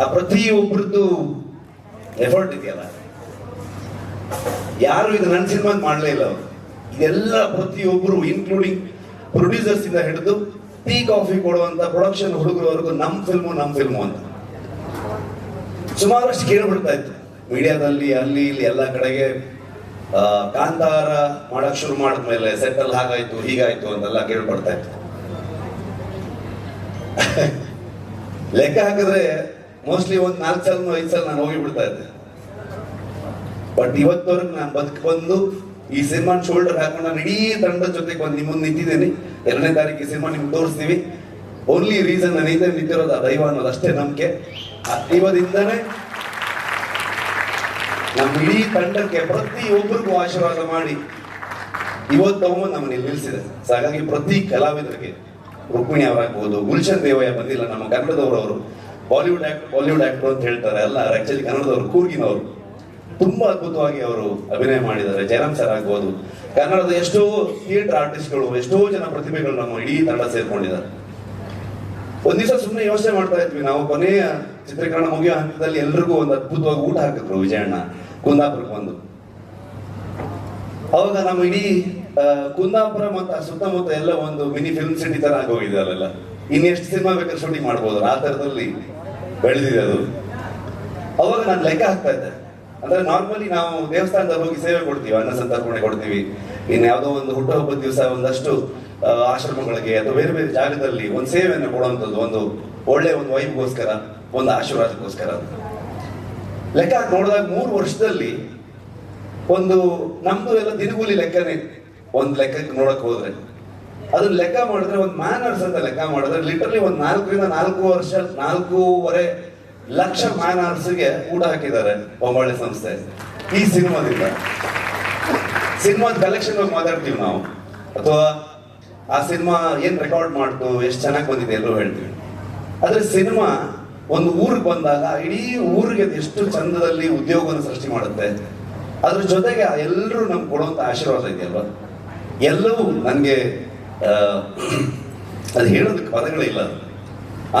ಆ ಪ್ರತಿಯೊಬ್ಬರದ್ದು ಎಫರ್ಟ್ ಇದೆಯಲ್ಲ. ಯಾರು ಇದು ನನ್ನ ಸಿನಿಮಾ ಮಾಡಲೇ ಇಲ್ಲ ಅವರು. ಇದೆಲ್ಲ ಪ್ರತಿಯೊಬ್ಬರು ಇನ್ಕ್ಲೂಡಿಂಗ್ ಪ್ರೊಡ್ಯೂಸರ್ಸ್ ಇಂದ ಹಿಡಿದು ಟೀ ಕಾಫಿ ಕೊಡುವಂತ ಪ್ರೊಡಕ್ಷನ್ ಹುಡುಗರವರೆಗೂ ನಮ್ಮ ಫಿಲ್ಮು ನಮ್ಮ ಫಿಲ್ಮು ಅಂತ. ಸುಮಾರಷ್ಟು ಕೇಳ್ಬಿಡ್ತಾ ಇತ್ತು. ಮೀಡಿಯಾದಲ್ಲಿ, ಅಲ್ಲಿ, ಇಲ್ಲಿ ಎಲ್ಲ ಕಡೆಗೆ ಕಾಂತಾರ ಮಾಡಕ್ ಶುರು ಮಾಡಿದ್ಮೇಲೆ ಸೆಟ್ಟಲ್ ಹಾಗಾಯ್ತು, ಹೀಗಾಯ್ತು ಅಂತೆಲ್ಲ ಕೇಳ್ಪಡ್ತಾ ಇತ್ತು. ಲೆಕ್ಕ ಹಾಕಿದ್ರೆ ಮೋಸ್ಟ್ಲಿ ಒಂದ್ ನಾಲ್ಕು ಸಲ, ಐದು ಸಲ ನಾನು ಹೋಗಿ ಬಿಡ್ತಾ ಇದ್ದೆ. ಬಟ್ ಇವತ್ತವರೆಗೆ ನಾನು ಬಂದು ಈ ಸಿನಿಮಾ ಶೋಲ್ಡರ್ ಹಾಕೊಂಡು ನಾನು ಇಡೀ ತಂಡದ ಜೊತೆಗೆ ಬಂದು ನಿಮ್ಮ ಮುಂದೆ ನಿಂತಿದ್ದೇನೆ. ಎರಡನೇ ತಾರೀಕು ಸಿನಿಮಾ ನಿಮ್ಗೆ ತೋರಿಸ್ತೀವಿ. ಓನ್ಲಿ ರೀಸನ್ ನಾನು ಇದೆ ನಿಂತಿರೋದು ಆ ದೈವ ಅನ್ನೋದು ಅಷ್ಟೇ ನಂಬಿಕೆ. ಆ ದೈವದಿಂದನೇ ನಮ್ಮ ಇಡೀ ತಂಡಕ್ಕೆ ಪ್ರತಿಯೊಬ್ಬರಿಗೂ ಆಶೀರ್ವಾದ ಮಾಡಿ ಇವತ್ತು ತಗೊಂಬಂದು ನಮ್ಮನ್ನ ನಿಲ್ಲಿಸಿದೆ. ಹಾಗಾಗಿ ಪ್ರತಿ ಕಲಾವಿದರಿಗೆ ರುಕ್ಮಿಣಿ ಅವರಾಗ್ಬೋದು, ಗುಲ್ಶನ್ ದೇವಯ್ಯ ಬಂದಿಲ್ಲ, ನಮ್ಮ ಕನ್ನಡದವರು ಅವರು ಬಾಲಿವುಡ್ ಬಾಲಿವುಡ್ ಆಕ್ಟರ್ ಅಂತ ಹೇಳ್ತಾರೆ ಅಲ್ಲ ಆಕ್ಚುಲಿ ಕನ್ನಡದವರು, ಕೂರ್ಗಿನವರು. ತುಂಬಾ ಅದ್ಭುತವಾಗಿ ಅವರು ಅಭಿನಯ ಮಾಡಿದ್ದಾರೆ, ಜಯರಾಮ್ ಸರ್ ಆಗ್ಬೋದು. ಕನ್ನಡದ ಎಷ್ಟೋ ಥಿಯೇಟರ್ ಆರ್ಟಿಸ್ಟ್ಗಳು ಎಷ್ಟೋ ಜನ ಪ್ರತಿಭೆಗಳು ನಮ್ಮ ಇಡೀ ತಂಡ ಸೇರ್ಕೊಂಡಿದ್ದಾರೆ. ಒಂದ್ ದಿವಸ ಸುಮ್ಮನೆ ಯೋಚನೆ ಮಾಡ್ತಾ ಇದ್ವಿ. ನಾವು ಕೊನೆಯ ಚಿತ್ರೀಕರಣ ಮುಗಿಯೋ ಹಂತದಲ್ಲಿ ಎಲ್ರಿಗೂ ಒಂದು ಅದ್ಭುತವಾಗಿ ಊಟ ಹಾಕಿದ್ರು ವಿಜಯಣ್ಣ, ಕುಂದಾಪುರಕ್ಕೆ ಬಂದು. ಅವಾಗ ನಮ್ಮ ಇಡೀ ಕುಂದಾಪುರ ಮತ್ತು ಸುತ್ತಮುತ್ತ ಎಲ್ಲ ಒಂದು ಮಿನಿ ಫಿಲ್ಮ್ ಸಿಟಿ ತರ ಆಗೋಗಿದೆ ಅಲ್ಲೆಲ್ಲ. ಇನ್ನೆಷ್ಟು ಸಿನಿಮಾ ಬೇಕಾದ್ರೆ ಶೂಟಿಂಗ್ ಮಾಡ್ಬೋದು. ಆ ತರದಲ್ಲಿ ಬೆಳೆದಿದೆ ಅವಾಗ ನಾನು ಲೆಕ್ಕ ಹಾಕ್ತಾ ಇದ್ದೆ. ಅಂದ್ರೆ ನಾರ್ಮಲಿ ನಾವು ದೇವಸ್ಥಾನದಲ್ಲಿ ಹೋಗಿ ಸೇವೆ ಕೊಡ್ತೀವಿ, ಅನ್ನ ಸಂತರ್ಪಣೆ ಕೊಡ್ತೀವಿ. ಇನ್ನು ಯಾವುದೋ ಒಂದು ಹುಟ್ಟುಹಬ್ಬದ ದಿವಸ ಒಂದಷ್ಟು ಆಶ್ರಮಗಳಿಗೆ ಅಥವಾ ಬೇರೆ ಬೇರೆ ಜಾಗದಲ್ಲಿ ಒಂದು ಸೇವೆಯನ್ನು ಕೊಡುವಂಥದ್ದು, ಒಂದು ಒಳ್ಳೆ ಒಂದು ವೈಬ್ಗೋಸ್ಕರ, ಒಂದು ಆಶೀರ್ವಾದಕ್ಕೋಸ್ಕರ ಲೆಕ್ಕ ಹಾಕಿ ನೋಡಿದಾಗ ಮೂರು ವರ್ಷದಲ್ಲಿ ಒಂದು ನಮ್ದು ಎಲ್ಲ ದಿನಗೂಲಿ ಲೆಕ್ಕನೇ. ಒಂದು ಲೆಕ್ಕಕ್ಕೆ ನೋಡಕ್ ಹೋದ್ರೆ. ಅದನ್ನ ಲೆಕ್ಕ ಮಾಡಿದ್ರೆ ಒಂದು ಮ್ಯಾನರ್ಸ್ ಅಂತ ಲೆಕ್ಕ ಮಾಡಿದ್ರೆ ಲಿಟರ್ಲಿ ಒಂದು ನಾಲ್ಕರಿಂದ ನಾಲ್ಕು ವರ್ಷ, ನಾಲ್ಕೂವರೆ ಲಕ್ಷ ಮ್ಯಾನರ್ಸ್ಗೆ ಕೂಡ ಹಾಕಿದ್ದಾರೆ ಬೊಂಬಾಳೆ ಸಂಸ್ಥೆ ಈ ಸಿನಿಮಾದಿಂದ. ಸಿನಿಮಾದ ಕಲೆಕ್ಷನ್ ಬಗ್ಗೆ ಮಾತಾಡ್ತೀವಿ ನಾವು. ಅಥವಾ ಆ ಸಿನಿಮಾ ಏನ್ ರೆಕಾರ್ಡ್ ಮಾಡ್ತು, ಎಷ್ಟು ಚೆನ್ನಾಗಿ ಬಂದಿದೆ ಎಲ್ಲರೂ ಹೇಳ್ತೀವಿ. ಆದ್ರೆ ಸಿನಿಮಾ ಒಂದು ಊರಿಗೆ ಬಂದಾಗ, ಇಡೀ ಊರಿಗೆ ಎಷ್ಟು ಚಂದದಲ್ಲಿ ಉದ್ಯೋಗವನ್ನು ಸೃಷ್ಟಿ ಮಾಡುತ್ತೆ. ಅದ್ರ ಜೊತೆಗೆ ಎಲ್ಲರೂ ನಮ್ಗೆ ಕೊಡುವಂತ ಆಶೀರ್ವಾದ ಇದೆಯಲ್ವಾ? ಎಲ್ಲವೂ ನನಗೆ ಅದು ಹೇಳೋದಕ್ಕೆ ಪದಗಳಿಲ್ಲ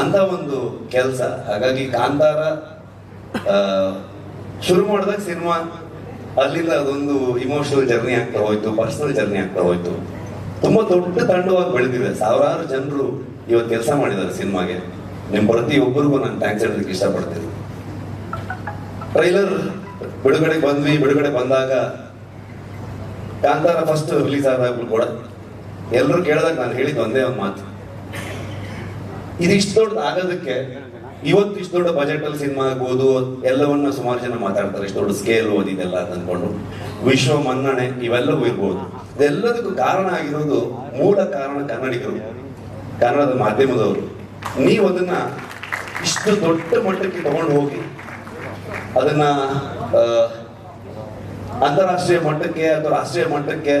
ಅಂತ ಒಂದು ಕೆಲಸ. ಹಾಗಾಗಿ ಕಾಂತಾರ ಶುರು ಮಾಡಿದಾಗ ಸಿನಿಮಾ, ಅಲ್ಲಿಂದ ಅದೊಂದು ಇಮೋಷನಲ್ ಜರ್ನಿ ಆಗ್ತಾ ಹೋಯ್ತು ಪರ್ಸನಲ್ ಜರ್ನಿ ಆಗ್ತಾ ಹೋಯ್ತು. ತುಂಬಾ ದೊಡ್ಡ ತಂಡವಾಗಿ ಬೆಳೆದಿದೆ. ಸಾವಿರಾರು ಜನರು ಇವತ್ತು ಕೆಲಸ ಮಾಡಿದ್ದಾರೆ ಸಿನಿಮಾಗೆ. ನಿಮ್ಮ ಪ್ರತಿಯೊಬ್ಬರಿಗೂ ನಾನು ಥ್ಯಾಂಕ್ಸ್ ಹೇಳೋದಕ್ಕೆ ಇಷ್ಟಪಡ್ತೀನಿ. ಟ್ರೈಲರ್ ಬಿಡುಗಡೆ ಬಂದ್ವಿ, ಬಿಡುಗಡೆ ಬಂದಾಗ ಕಾಂತಾರ ಫಸ್ಟ್ ರಿಲೀಸ್ ಆದಾಗ್ಲೂ ಕೂಡ ಎಲ್ಲರೂ ಕೇಳಿದಾಗ ನಾನು ಹೇಳಿದ್ದು ಒಂದೇ ಒಂದು ಮಾತು. ಇದು ಇಷ್ಟು ದೊಡ್ಡದು ಆಗೋದಕ್ಕೆ ಇವತ್ತು ಇಷ್ಟು ದೊಡ್ಡ ಬಜೆಟ್ ಅಲ್ಲಿ ಸಿನಿಮಾ ಆಗ್ಬೋದು, ಎಲ್ಲವನ್ನ ಸುಮಾರು ಜನ ಮಾತಾಡ್ತಾರೆ, ಇಷ್ಟು ದೊಡ್ಡ ಸ್ಕೇಲ್ ಓದಿದೆಲ್ಲ ಅಂತ ಅನ್ಕೊಂಡು. ವಿಶ್ವ ಮನ್ನಣೆ ಇವೆಲ್ಲವೂ ಇರ್ಬೋದು. ಇದೆಲ್ಲದಕ್ಕೂ ಕಾರಣ ಆಗಿರೋದು ಮೂಲ ಕಾರಣ ಕನ್ನಡಿಗರು, ಕನ್ನಡದ ಮಾಧ್ಯಮದವರು. ನೀವು ಅದನ್ನ ಇಷ್ಟು ದೊಡ್ಡ ಮಟ್ಟಕ್ಕೆ ತಗೊಂಡು ಹೋಗಿ ಅದನ್ನ ಅಂತಾರಾಷ್ಟ್ರೀಯ ಮಟ್ಟಕ್ಕೆ ಅಥವಾ ರಾಷ್ಟ್ರೀಯ ಮಟ್ಟಕ್ಕೆ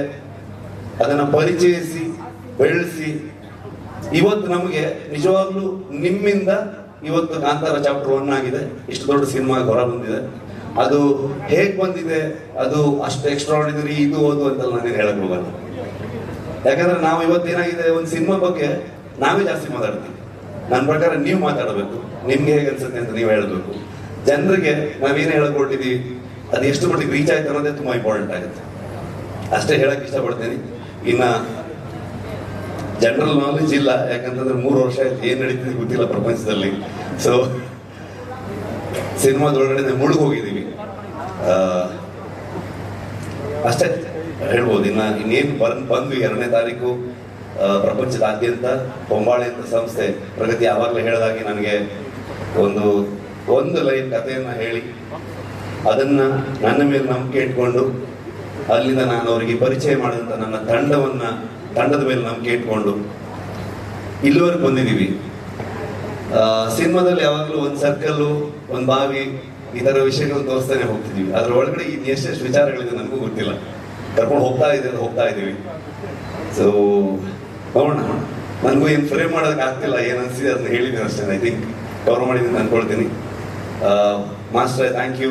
ಅದನ್ನ ಪರಿಚಯಿಸಿ, ಬೆಳೆಸಿ. ಇವತ್ತು ನಮಗೆ ನಿಜವಾಗ್ಲೂ ನಿಮ್ಮಿಂದ ಇವತ್ತು ಕಾಂತಾರ ಚಾಪ್ಟರ್ ಒನ್ ಆಗಿದೆ. ಇಷ್ಟು ದೊಡ್ಡ ಸಿನಿಮಾ ಹೊರ ಬಂದಿದೆ. ಅದು ಹೇಗ್ ಬಂದಿದೆ? ಅದು ಅಷ್ಟು ಎಕ್ಸ್ಟ್ರಾಡಿನರಿ ಇದು ಓದು ಅಂತ ನಾನೇನು ಹೇಳಕ್ ಹೋಗಲ್ಲ. ಯಾಕಂದ್ರೆ ನಾವು ಇವತ್ತೇನಾಗಿದೆ ಒಂದು ಸಿನಿಮಾ ಬಗ್ಗೆ ನಾವೇ ಜಾಸ್ತಿ ಮಾತಾಡ್ತೀವಿ. ನನ್ನ ಪ್ರಕಾರ ನೀವು ಮಾತಾಡಬೇಕು. ನಿಮ್ಗೆ ಹೇಗೆ ಅನ್ಸುತ್ತೆ ಅಂತ ನೀವು ಹೇಳಬೇಕು. ಜನರಿಗೆ ನಾವೇನು ಹೇಳ್ಕೊಟ್ಟಿದೀವಿ? ಅದು ಎಷ್ಟು ಮಟ್ಟಿಗೆ ರೀಚ್ ಆಯ್ತು ಅನ್ನೋದೇ ತುಂಬಾ ಇಂಪಾರ್ಟೆಂಟ್ ಆಗುತ್ತೆ. ಅಷ್ಟೇ ಹೇಳಕ್ ಇಷ್ಟಪಡ್ತೀನಿ. ಇನ್ನ ಜನರಲ್ ನಾಲೆಜ್ ಇಲ್ಲ ಯಾಕಂತಂದ್ರೆ ಮೂರು ವರ್ಷ ಆಯ್ತು ಏನ್ ನಡೀತಿದೆ ಗೊತ್ತಿಲ್ಲ ಪ್ರಪಂಚದಲ್ಲಿ. ಸೊ ಸಿನಿಮಾದೊಳಗಡೆ ಮುಳುಗ್ ಹೋಗಿದ್ದೀವಿ ಆ, ಅಷ್ಟೇ ಹೇಳ್ಬೋದು ಇನ್ನ ಇನ್ನೇನು ಬಂದು ಬಂದ್ವಿ ಎರಡನೇ ತಾರೀಕು ಪ್ರಪಂಚದಾದ್ಯಂತ ಬೊಂಬಾಳೆ ಅಂತ ಸಂಸ್ಥೆ ಪ್ರಗತಿ ಯಾವಾಗಲೂ ಹೇಳಿದಾಗೆ ನನಗೆ ಒಂದು ಒಂದು ಲೈನ್ ಕಥೆಯನ್ನು ಹೇಳಿ ಅದನ್ನ ನನ್ನ ಮೇಲೆ ನಂಬಿಕೆ ಇಟ್ಕೊಂಡು ಅಲ್ಲಿಂದ ನಾನು ಅವರಿಗೆ ಪರಿಚಯ ಮಾಡಿದಂತ ನನ್ನ ತಂಡವನ್ನ, ತಂಡದ ಮೇಲೆ ನಂಬಿಕೆ ಇಟ್ಕೊಂಡು ಇಲ್ಲಿವರೆಗೆ ಬಂದಿದ್ದೀವಿ. ಸಿನಿಮಾದಲ್ಲಿ ಯಾವಾಗಲೂ ಒಂದು ಸರ್ಕಲ್ ಒಂದು ಬಾವಿ, ಈ ಥರ ವಿಷಯಗಳು ತೋರಿಸ್ತಾನೆ ಹೋಗ್ತಿದೀವಿ ಅದ್ರ ಒಳಗಡೆ ಇನ್ನು ಎಷ್ಟೆಷ್ಟು ವಿಚಾರಗಳಿದೆ ನನಗೂ ಗೊತ್ತಿಲ್ಲ. ಕರ್ಕೊಂಡು ಹೋಗ್ತಾ ಇದ್ದೀವಿ ಹೋಗ್ತಾ ಇದ್ದೀವಿ. ಸೊ ನೋಡೋಣ. ನನಗೂ ಏನು ಫ್ರೇಮ್ ಮಾಡೋದಕ್ಕೆ ಆಗ್ತಿಲ್ಲ, ಏನು ಅನಿಸಿದೆ ಅದನ್ನ ಹೇಳಿದ್ದೀನಿ ಅಷ್ಟೇ ಐ ಥಿಂಕ್ ಕವರ್ ಮಾಡಿದ್ದೀನಿ ಅಂದ್ಕೊಳ್ತೀನಿ master thank you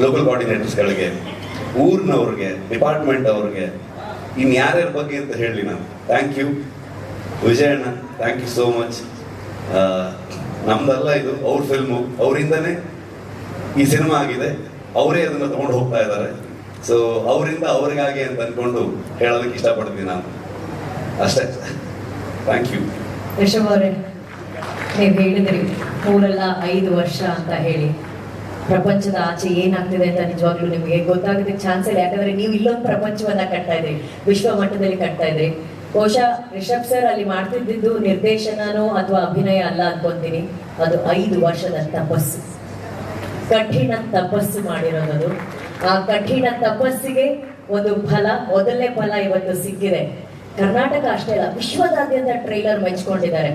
local ಕೋಆರ್ಡಿನೇಟರ್ಸ್ಗಳಿಗೆ ಊರಿನವ್ರಿಗೆ department ಅವ್ರಿಗೆ ಇನ್ನು ಯಾರ್ಯಾರ ಬಗ್ಗೆ ಅಂತ ಹೇಳಿ ನಾನು. ಥ್ಯಾಂಕ್ ಯು ವಿಜಯಣ್ಣ ಥ್ಯಾಂಕ್ ಯು ಸೋ ಮಚ್ ನಮ್ದಲ್ಲ ಇದು ಅವ್ರ ಫಿಲ್ಮು ಅವರಿಂದನೇ ಈ ಸಿನಿಮಾ ಆಗಿದೆ. ಅವರೇ ಅದನ್ನು ತಗೊಂಡು ಹೋಗ್ತಾ ಇದ್ದಾರೆ. ಸೊ ಅವರಿಂದ ಅವ್ರಿಗಾಗಿ ಅಂತ ಅಂದ್ಕೊಂಡು ಹೇಳೋದಕ್ಕೆ ಇಷ್ಟಪಡ್ತೀನಿ ನಾನು. ಅಷ್ಟೇ. ಥ್ಯಾಂಕ್ ಯು ಅವರೇ, ನೀವು ಹೇಳಿದ್ರಿ, ಮೂರಲ್ಲ ಐದು ವರ್ಷ ಅಂತ ಹೇಳಿ. ಪ್ರಪಂಚದ ಆಚೆ ಏನಾಗ್ತಿದೆ ಅಂತ ನಿಜವಾಗ್ಲೂ ನಿಮಗೆ ಗೊತ್ತಾಗೋದಕ್ಕೆ ಚಾನ್ಸ್ ಇಲ್ಲ ಯಾಕಂದ್ರೆ ನೀವು ಇಲ್ಲೊಂದು ಪ್ರಪಂಚವನ್ನ ಕಟ್ತಾ ಇದ್ರಿ ವಿಶ್ವ ಮಟ್ಟದಲ್ಲಿ ಕಟ್ತಾ ಇದ್ರಿ. ಬಹುಶಃ ರಿಷಬ್ ಸರ್ ಅಲ್ಲಿ ಮಾಡ್ತಿದ್ದಿದ್ದು ನಿರ್ದೇಶನನೋ ಅಥವಾ ಅಭಿನಯ ಅಲ್ಲ ಅನ್ಕೊಂತೀನಿ. ಅದು ಐದು ವರ್ಷದ ತಪಸ್ಸು. ಕಠಿಣ ತಪಸ್ಸು ಮಾಡಿರೋದು ಆ ಕಠಿಣ ತಪಸ್ಸಿಗೆ ಒಂದು ಫಲ, ಮೊದಲನೇ ಫಲ ಇವತ್ತು ಸಿಕ್ಕಿದೆ. ಕರ್ನಾಟಕ ಅಷ್ಟೇ ಅಲ್ಲ, ವಿಶ್ವದಾದ್ಯಂತ ಟ್ರೈಲರ್ ಮೆಚ್ಕೊಂಡಿದ್ದಾರೆ.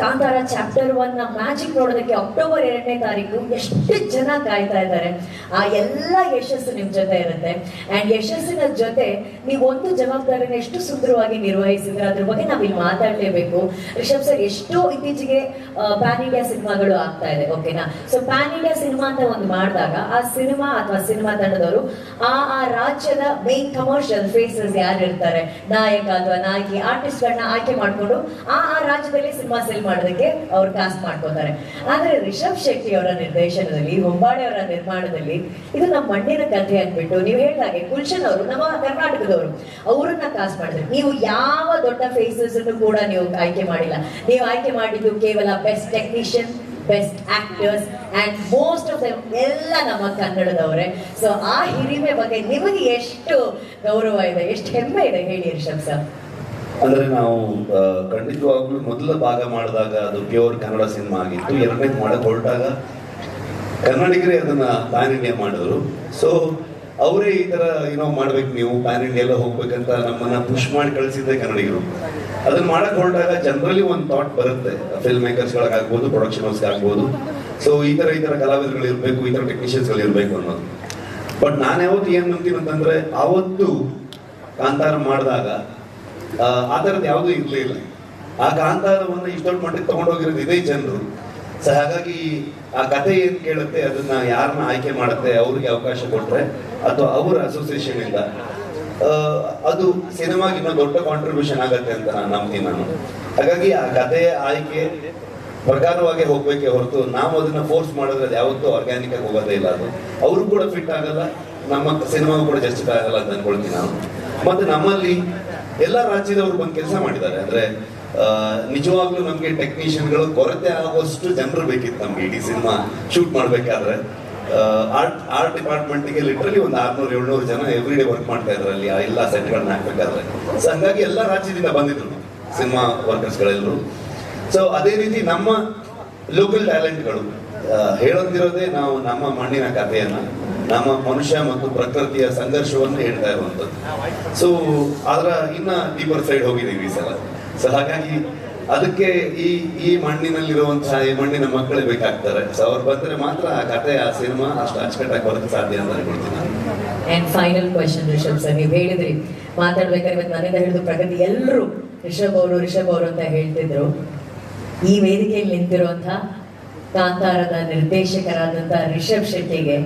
ಕಾಂತಾರ ಚಾಪ್ಟರ್ ಒನ್ನ ಮ್ಯಾಜಿಕ್ ನೋಡೋದಕ್ಕೆ ಅಕ್ಟೋಬರ್ ಎರಡನೇ ತಾರೀಕು ಎಷ್ಟು ಜನ ಕಾಯ್ತಾ ಇದ್ದಾರೆ. ಆ ಎಲ್ಲ ಯಶಸ್ಸು ನಿಮ್ ಜೊತೆ ಇರುತ್ತೆ. ಅಂಡ್ ಯಶಸ್ಸಿನ ಜೊತೆ ನೀವು ಒಂದು ಜವಾಬ್ದಾರಿನ ಎಷ್ಟು ಸುಂದರವಾಗಿ ನಿರ್ವಹಿಸಿದ್ರೆ ಅದ್ರ ಬಗ್ಗೆ ನಾವ್ ಇಲ್ಲಿ ಮಾತಾಡ್ಲೇಬೇಕು. ರಿಷಬ್ ಸರ್ ಎಷ್ಟೋ ಇತ್ತೀಚೆಗೆ ಪ್ಯಾನ್ ಇಂಡಿಯಾ ಸಿನಿಮಾಗಳು ಆಗ್ತಾ ಇದೆ ಓಕೆನಾ ಸೊ ಪ್ಯಾನ್ ಇಂಡಿಯಾ ಸಿನಿಮಾ ಅಂತ ಒಂದು ಮಾಡಿದಾಗ ಆ ಸಿನಿಮಾ ಅಥವಾ ಸಿನಿಮಾ ತಂಡದವರು ಆ ಆ ರಾಜ್ಯದ ಮೇನ್ ಕಮರ್ಷಿಯಲ್ ಫೇಸಸ್ ಯಾರು ಇರ್ತಾರೆ ನಾಯಕ ಅಥವಾ ನಾಯಕಿ ಆರ್ಟಿಸ್ಟ್ ಗಳನ್ನ ಆಯ್ಕೆ ಮಾಡ್ಕೊಂಡು ಆ ಆ ರಾಜ್ಯದಲ್ಲಿ ಸಿನಿಮಾ ಸೆಲ್ ಮಾಡೋದಕ್ಕೆ ಅವ್ರು ಕಾಸ್ಟ್ ಮಾಡ್ಕೋತಾರೆ ಆದ್ರೆ ರಿಷಬ್ ಶೆಟ್ಟಿ ಅವರ ನಿರ್ದೇಶನದಲ್ಲಿ ಹೊಂಬಾಳೆ ಅವರ ನಿರ್ಮಾಣದಲ್ಲಿ ಇದು ನಮ್ಮ ಮಣ್ಣಿನ ಕಥೆ ಅಂದ್ಬಿಟ್ಟು ನೀವು ಹೇಳಿದಾಗೆ ಗುಲ್ಶನ್ ಅವರು ನಮ್ಮ ಕರ್ನಾಟಕದವರು, ಅವರನ್ನ ಕಾಸ್ಟ್ ಮಾಡಿದ್ರು. ನೀವು ಯಾವ ದೊಡ್ಡ ಫೇಸಸ್ ಅನ್ನು ಕೂಡ ನೀವು ಆಯ್ಕೆ ಮಾಡಿಲ್ಲ. ನೀವು ಆಯ್ಕೆ ಮಾಡಿದ್ದು ಕೇವಲ best technician best actors and most of them ಎಲ್ಲ ನಮ್ಮ ಕನ್ನಡದವರೇ. ಸೊ ಆ ಹಿರಿಮೆ ಬಗ್ಗೆ ನಿಮಗೆ ಎಷ್ಟು ಗೌರವ ಇದೆ, ಎಷ್ಟು ಹೆಮ್ಮೆ ಇದೆ ಹೇಳಿ ರಿಷಬ್ ಸರ್. ಅಂದ್ರೆ ನಾವು ಖಂಡಿತವಾಗ್ಲೂ ಮೊದಲ ಭಾಗ ಮಾಡಿದಾಗ ಅದು ಪ್ಯೂರ್ ಕನ್ನಡ ಸಿನಿಮಾ ಆಗಿತ್ತು. ಎರಡನೇ ಮಾಡಕ್ ಹೊರಟಾಗ ಕನ್ನಡಿಗರೇ ಅದನ್ನ ಪ್ಯಾನ್ ಇಂಡಿಯಾ ಮಾಡಿದ್ರು. ಸೊ ಅವರೇ ಈ ತರ ಏನೋ ಮಾಡ್ಬೇಕು ನೀವು, ಪ್ಯಾನ್ ಇಂಡಿಯಾ ಎಲ್ಲ ಹೋಗ್ಬೇಕಂತ ನಮ್ಮನ್ನ ಪುಷ್ ಮಾಡಿ ಕಳಿಸಿದ್ದೆ ಕನ್ನಡಿಗರು. ಅದನ್ನ ಮಾಡಕ್ ಹೊರಟಾಗ ಜನರಲಿ ಒಂದು ಥಾಟ್ ಬರುತ್ತೆ. ಫಿಲ್ಮ್ ಮೇಕರ್ಸ್ಗಳಾಗ್ಬೋದು ಪ್ರೊಡಕ್ಷನ್ ಹೌಸ್ ಆಗ್ಬೋದು. ಸೊ ಈ ತರ ಈ ತರ ಕಲಾವಿದರುಗಳು ಇರಬೇಕು, ಈ ತರ ಟೆಕ್ನಿಷಿಯನ್ಸ್ಗಳು ಇರಬೇಕು ಅನ್ನೋದು. ಬಟ್ ನಾನು ಯಾವತ್ತು ಏನ್ ನಂಬ್ತೀನಿ ಅಂತಂದ್ರೆ, ಆವತ್ತು ಕಾಂತಾರ ಮಾಡಿದಾಗ ಆ, ಆ ಥರದ್ದು ಯಾವುದೂ ಇರಲಿಲ್ಲ ಆ ಕಾಂತಾರವನ್ನು ಇಷ್ಟೊಂದು ಮಟ್ಟಿಗೆ ತಗೊಂಡೋಗಿರೋದು ಇದೇ ಜನರು. ಸೊ ಹಾಗಾಗಿ ಆ ಕತೆ ಏನ್ ಕೇಳುತ್ತೆ ಅದನ್ನ ಯಾರನ್ನ ಆಯ್ಕೆ ಮಾಡುತ್ತೆ ಅವ್ರಿಗೆ ಅವಕಾಶ ಕೊಟ್ರೆ ಅಥವಾ ಅವರ ಅಸೋಸಿಯೇಷನ್ ಇಂದ ಅದು ಸಿನಿಮಾಗೆ ಇನ್ನೂ ದೊಡ್ಡ ಕಾಂಟ್ರಿಬ್ಯೂಷನ್ ಆಗತ್ತೆ ಅಂತ ನಾನು ನಂಬ್ತೀನಿ ನಾನು. ಹಾಗಾಗಿ ಆ ಕಥೆಯ ಆಯ್ಕೆ ಪ್ರಕಾರವಾಗಿ ಹೋಗ್ಬೇಕೆ ಹೊರತು ನಾವು ಅದನ್ನ ಫೋರ್ಸ್ ಮಾಡಿದ್ರೆ ಅದು ಯಾವತ್ತೂ ಆರ್ಗ್ಯಾನಿಕ್ ಆಗಿ ಹೋಗೋದೇ ಇಲ್ಲ ಅದು. ಅವರು ಕೂಡ ಫಿಟ್ ಆಗಲ್ಲ ನಮ್ಮ ಸಿನಿಮಾಗೂ ಕೂಡ ಜಸ್ಟಿಫೈ ಆಗಲ್ಲ ಅಂತ ಅನ್ಕೊಳ್ತೀನಿ ನಾನು. ಮತ್ತೆ ನಮ್ಮಲ್ಲಿ ಎಲ್ಲ ರಾಜ್ಯದವರು ಬಂದು ಕೆಲಸ ಮಾಡಿದ್ದಾರೆ. ಅಂದ್ರೆ ನಿಜವಾಗ್ಲೂ ನಮ್ಗೆ ಟೆಕ್ನಿಷಿಯನ್ಗಳು ಕೊರತೆ ಆಗುವಷ್ಟು ಜನರು ಬೇಕಿತ್ತು ನಮ್ಗೆ ಇಡೀ ಸಿನಿಮಾ ಶೂಟ್ ಮಾಡ್ಬೇಕಾದ್ರೆ. ಆರ್ಟ್ ಆರ್ಟ್ ಡಿಪಾರ್ಟ್ಮೆಂಟ್ಗೆ ಲಿಟ್ರಲಿ ಒಂದು ಆರ್ನೂರು, ಏಳ್ನೂರು ಜನ ಎವ್ರಿ ಡೇ ವರ್ಕ್ ಮಾಡ್ತಾ ಇದ್ರು ಅಲ್ಲಿ ಎಲ್ಲ ಸೆಟ್ಗಳನ್ನ ಹಾಕ್ಬೇಕಾದ್ರೆ. ಸೊ ಹಂಗಾಗಿ ಎಲ್ಲ ರಾಜ್ಯದಿಂದ ಬಂದಿದ್ರು ಸಿನಿಮಾ ವರ್ಕರ್ಸ್ಗಳೆಲ್ಲರೂ ಸೊ ಅದೇ ರೀತಿ ನಮ್ಮ ಲೋಕಲ್ ಟ್ಯಾಲೆಂಟ್ಗಳು ಹೇಳೋದಿರೋದೇ ನಾವು ನಮ್ಮ ಮಣ್ಣಿನ ಕಥೆಯನ್ನ. ನಮ್ಮ ಮನುಷ್ಯ ಮತ್ತು ಪ್ರಕೃತಿಯ ಸಂಘರ್ಷವನ್ನು ಹೇಳ್ತಾ ಇರುವಂಥದ್ದು. ಸೊ ಅದರ ಇನ್ನ ಡೀಪರ್ ಸೈಡ್ ಹೋಗಿದ್ದೀವಿ ಸಲ. ಸೊ ಹಾಗಾಗಿ ಅದಕ್ಕೆ ಈ ಈ ಮಣ್ಣಿನಲ್ಲಿರುವಂತಹ, ಈ ಮಣ್ಣಿನ ಮಕ್ಕಳೇ ಬೇಕಾಗ್ತಾರೆ. ಸೊ ಅವ್ರು ಬಂದ್ರೆ ಮಾತ್ರ ಆ ಕಥೆ ಆ ಸಿನಿಮಾ ಅಷ್ಟು ಅಚ್ಚುಕಟ್ಟಾಗಿ ಬರೋದಕ್ಕೆ ಸಾಧ್ಯ ಅಂತ ಅನ್ಕೊಳ್ತೀನಿ and final question Rishab sir, ನೀವು ಹೇಳಿದ್ರಿ, ಮಾತಾಡ್ಬೇಕಾದ್ರೆ ಇವತ್ತು ಮನೆಯಿಂದ ಹಿಡಿದು ಪ್ರಗತಿ ಎಲ್ಲರೂ ರಿಷಬ್ ಅವರು ರಿಷಬ್ ಅವರು ಅಂತ ಹೇಳ್ತಿದ್ರು. ಈ ವೇದಿಕೆಯಲ್ಲಿ ನಿಂತಿರುವಂತಹ ಕಾಂತಾರದ ನಿರ್ದೇಶಕರಾದಂತಹ ರಿಷಬ್ ಶೆಟ್ಟಿಗೆ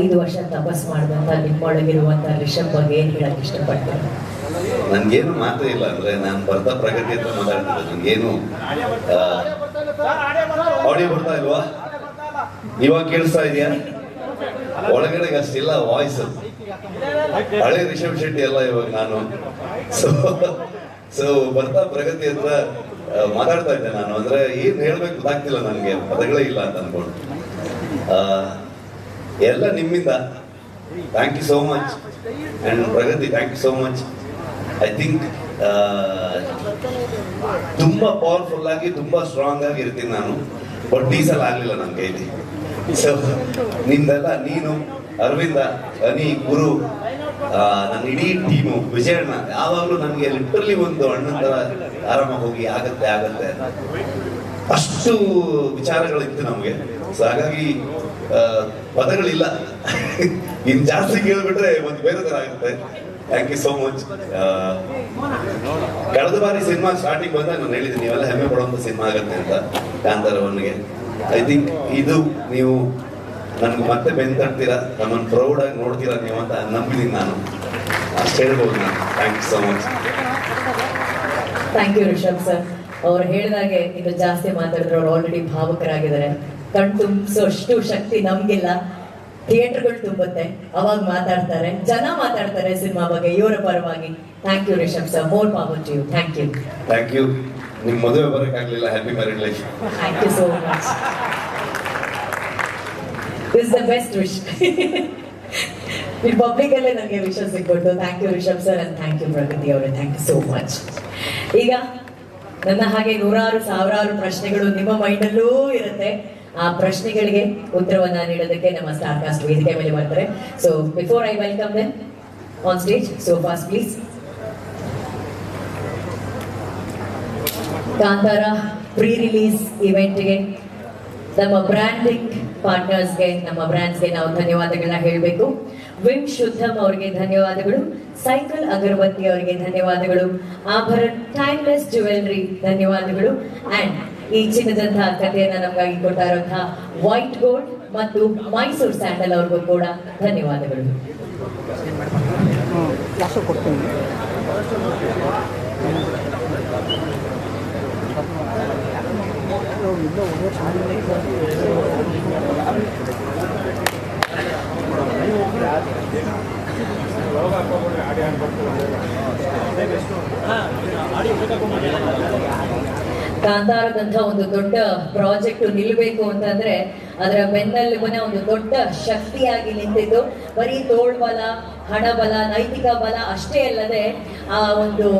ಐದು ವರ್ಷ ತಪಸ್ ಮಾಡಿದಂತ ನಿಮ್ಮೊಳಗಿರುವಂತ ರಿಷಬ್ ಬಗ್ಗೆ ಏನ್ ಹೇಳಕ್ ಇಷ್ಟಪಡ್ತೀನಿ ನನ್ಗೇನು ಮಾತೇ ಇಲ್ಲ, ಅಂದ್ರೆ ನಾನು ಬರ್ತಾ ಪ್ರಗತಿ ಹತ್ರ ಮಾತಾಡ್ತಿದ್ದೆ ನನ್ಗೇನು ಆಡಿಯೋ ಬರ್ತಾ ಇಲ್ವಾ? ಇವಾಗ ಕೇಳಿಸ್ತಾ ಇದೆಯಾ? ಒಳಗಡೆ ಅಷ್ಟಿಲ್ಲ ವಾಯ್ಸ್ ಹಳೆ ರಿಷಬ್ ಶೆಟ್ಟಿ ಅಲ್ಲ ಇವಾಗ ನಾನು. ಸೊ ಸೊ ಬರ್ತಾ ಪ್ರಗತಿ ಹತ್ರ ಮಾತಾಡ್ತಾ ಇದ್ದೆ ನಾನು, ಅಂದ್ರೆ ಏನ್ ಹೇಳ್ಬೇಕು ಗೊತ್ತಾಗ್ತಿಲ್ಲ ನನಗೆ, ಪದಗಳೇ ಇಲ್ಲ ಅಂತ ಅನ್ಕೊಂಡು. ಎಲ್ಲ ನಿಮ್ಮಿಂದ. Thank you so much and Pragathi thank you so much I think ತುಂಬಾ ಪವರ್ಫುಲ್ ಆಗಿ, ತುಂಬಾ ಸ್ಟ್ರಾಂಗ್ ಆಗಿ ಇರ್ತೀನಿ ನಾನು. ಬಟ್ ಈ ಆಗಲಿಲ್ಲ ನನ್ನ ಕೈಲಿ. ಸೊ ನಿಮ್ದೆಲ್ಲ, ನೀನು, ಅರವಿಂದ, ಅನಿ, ಗುರು ನನ್ನ ಇಡೀ ಟೀಮು ವಿಜಯಣ್ಣ, ಯಾವಾಗಲೂ ನನಗೆ ಲಿಟ್ರಲಿ ಒಂದು ಅಣ್ಣನ ತರ ಆರಾಮಾಗಿ ಹೋಗಿ ಆಗತ್ತೆ ಆಗತ್ತೆ ಅಷ್ಟು ವಿಚಾರಗಳಿತ್ತು ನಮಗೆ. ಸೊ ಹಾಗಾಗಿ ಪದಗಳಿಲ್ಲ. ಇನ್ ಜಾಸ್ತಿ ಕೇಳಿಬಿಟ್ರೆ ಒಂದು ಬೇರೆ ತರ ಆಗುತ್ತೆ. ಥ್ಯಾಂಕ್ ಯು ಸೋ ಮಚ್ ಕಳೆದ ಬಾರಿ ಸಿನಿಮಾ ಸ್ಟಾರ್ಟಿಂಗ್ ಬಂದಾಗ ನಾನು ಹೇಳಿದ್ದೀನಿ ನೀವೆಲ್ಲ ಹೆಮ್ಮೆ ಪಡುವಂತ ಸಿನಿಮಾ ಆಗುತ್ತೆ ಅಂತ ಕಾಂತಾರ ಒನ್ಗೆ ಐ ಥಿಂಕ್ ಇದು ನೀವು ನನ್ಗೆ ಮತ್ತೆ ಬೆಂತಡ್ತೀರಾ ನಮ್ಮನ್ನು ಪ್ರೌಡ್ ಆಗಿ ನೋಡ್ತೀರಾ ನೀವು ಅಂತ ನಂಬಿದ್ದೀನಿ ನಾನು. ಅಷ್ಟು ಹೇಳ್ಬೋದು ನಾನು. Thank you so much thank you Rishab sir ಅವ್ರು ಹೇಳಿದಾಗೆ ಇದು ಜಾಸ್ತಿ ಮಾತಾಡಿದ್ರು ಅವ್ರು ಆಲ್ರೆಡಿ ಭಾವುಕರಾಗಿದ್ದಾರೆ. ಕಣ್ ತುಂಬಿಸೋಷ್ಟು ಶಕ್ತಿ ನಮ್ಗಿಲ್ಲ ಥಿಯೇಟರ್ಗಳು ತುಂಬುತ್ತೆ. ಅವಾಗ ಮಾತಾಡ್ತಾರೆ. ಜನ ಮಾತಾಡ್ತಾರೆ ಸಿನಿಮಾ ಬಗ್ಗೆ ಇವರ ಪರವಾಗಿ. Thank you Rishab sir more power to you thank you thank you ನಿಮ್ಮ ಮದುವೆ ಆಗಲಿಲ್ಲ. Happy married life thank you so much is the best wish ಇಲ್ಲಿ ಪಬ್ಲಿಕ್ ಅಲ್ಲೇ ನನಗೆ ವಿಷ ಸಿಕ್ಬಿಟ್ಟು thank you Rishab sir and thank you Pragathi ಅವರೇ. Thank you so much ಈಗ ನನ್ನ ಹಾಗೆ ನೂರಾರು ಸಾವಿರಾರು ಪ್ರಶ್ನೆಗಳು ನಿಮ್ಮ ಮೈಂಡಲ್ಲೂ ಇರುತ್ತೆ. ಆ ಪ್ರಶ್ನೆಗಳಿಗೆ ಉತ್ತರವನ್ನ ನೀಡೋದಕ್ಕೆ ನಮ್ಮ ಸ್ಟಾರ್ ಕಾಸ್ಟ್ ವೇದಿಕೆ ಮೇಲೆ ಬರ್ತಾರೆ so before I welcome them on stage so first please Kantara pre release ಇವೆಂಟ್ಗೆ ನಮ್ಮ ಬ್ರ್ಯಾಂಡಿಂಗ್ ಪಾರ್ಟ್ನರ್ಸ್ಗೆ ನಮ್ಮ ಬ್ರ್ಯಾಂಡ್ಸ್ಗೆ ನಾವು ಧನ್ಯವಾದಗಳನ್ನ ಹೇಳಬೇಕು. ವಿಮ್ ಶುದ್ಧಮ್ ಅವರಿಗೆ ಧನ್ಯವಾದಗಳು. ಸೈಕಲ್ ಅಗರಬತ್ತಿ ಅವರಿಗೆ ಧನ್ಯವಾದಗಳು. ಆಭರಣ ಟೈಮ್ಲೆಸ್ ಜುವೆಲ್ರಿ ಧನ್ಯವಾದಗಳು. ಅಂಡ್ ಈ ಚಿನ್ನದಂತಹ ಕಥೆಯನ್ನ ನಮಗಾಗಿ ಕೊಡ್ತಾ ವೈಟ್ ಗೋಲ್ಡ್ ಮತ್ತು ಮೈಸೂರು ಸ್ಯಾಂಡಲ್ ಅವ್ರಿಗೂ ಕೂಡ ಧನ್ಯವಾದಗಳು. ಕೊಡ್ತೀನಿ. ಕಾಂತಾರದಂತ ಒಂದು ದೊಡ್ಡ ಪ್ರಾಜೆಕ್ಟ್ ನಿಲ್ಬೇಕು ಅಂತಂದ್ರೆ ಅದರ ಬೆನ್ನೆಲುಬಿನ ಒಂದು ದೊಡ್ಡ ಶಕ್ತಿಯಾಗಿ ನಿಂತಿದ್ದು. ಬರೀ ತೋಳ್ಬಲ, ಹಣಬಲ, ನೈತಿಕ ಬಲ ಅಷ್ಟೇ ಅಲ್ಲದೆ ಆ ಒಂದು